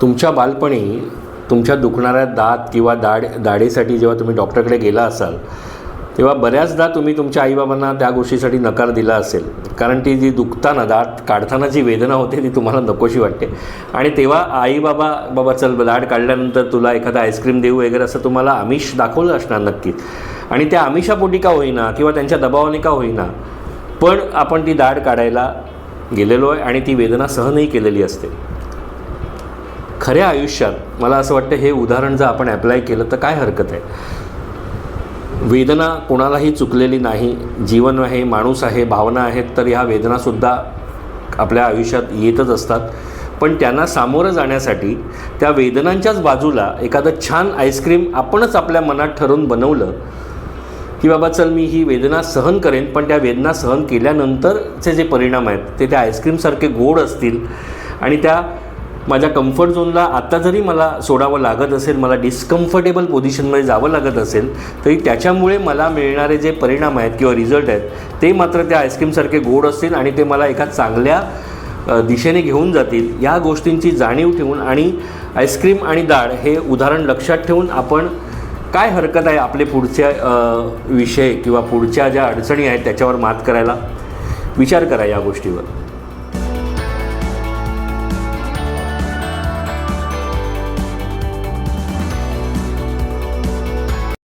तुमच्या बालपणी तुमच्या दुखणाऱ्या दात किंवा दाढ दाढेसाठी जेव्हा तुम्ही डॉक्टरकडे गेला असाल तेव्हा बऱ्याचदा तुम्ही तुमच्या आईबाबांना त्या गोष्टीसाठी नकार दिला असेल. कारण ती जी दुखताना दात काढताना जी वेदना होते ती तुम्हाला नकोशी वाटते. आणि तेव्हा आई बाबा बाबा चल दाढ काढल्यानंतर तुला एखादा आईस्क्रीम देऊ वगैरे असं तुम्हाला आमिष दाखवलं असणार नक्कीच. आणि त्या आमिषापोटी का होईना किंवा त्यांच्या दबावाने का होईना पण आपण ती दाढ काढायला गेलेलो आहे आणि ती वेदना सहनही केलेली असते. खऱ्या आयुष्यात मला असं वाटतं हे उदाहरण जर आपण ॲप्लाय केलं तर काय हरकत आहे? वेदना कोणालाही चुकलेली नाही जीवन आहे माणूस आहे भावना आहेत तर ह्या वेदनासुद्धा आपल्या आयुष्यात येतच असतात. पण त्यांना सामोरं जाण्यासाठी त्या वेदनांच्याच बाजूला एखादं छान आईस्क्रीम आपणच आपल्या मनात ठरवून बनवलं की बाबा चल मी ही वेदना सहन करेन पण त्या वेदना सहन केल्यानंतरचे जे परिणाम आहेत ते त्या आईस्क्रीमसारखे गोड असतील आणि त्या माझ्या कम्फर्ट झोनला आत्ता जरी मला सोडावं लागत असेल मला डिस्कम्फर्टेबल पोझिशनमध्ये जावं लागत असेल तरी त्याच्यामुळे मला मिळणारे जे परिणाम आहेत किंवा रिझल्ट आहेत ते मात्र त्या आईस्क्रीमसारखे गोड असतील आणि ते मला एका चांगल्या दिशेने घेऊन जातील या गोष्टींची जाणीव ठेवून आणि आईस्क्रीम आणि डाळ हे उदाहरण लक्षात ठेवून आपण काय हरकत आहे आपले पुढचे विषय किंवा पुढच्या ज्या अडचणी आहेत त्याच्यावर मात करायला विचार करा या गोष्टीवर.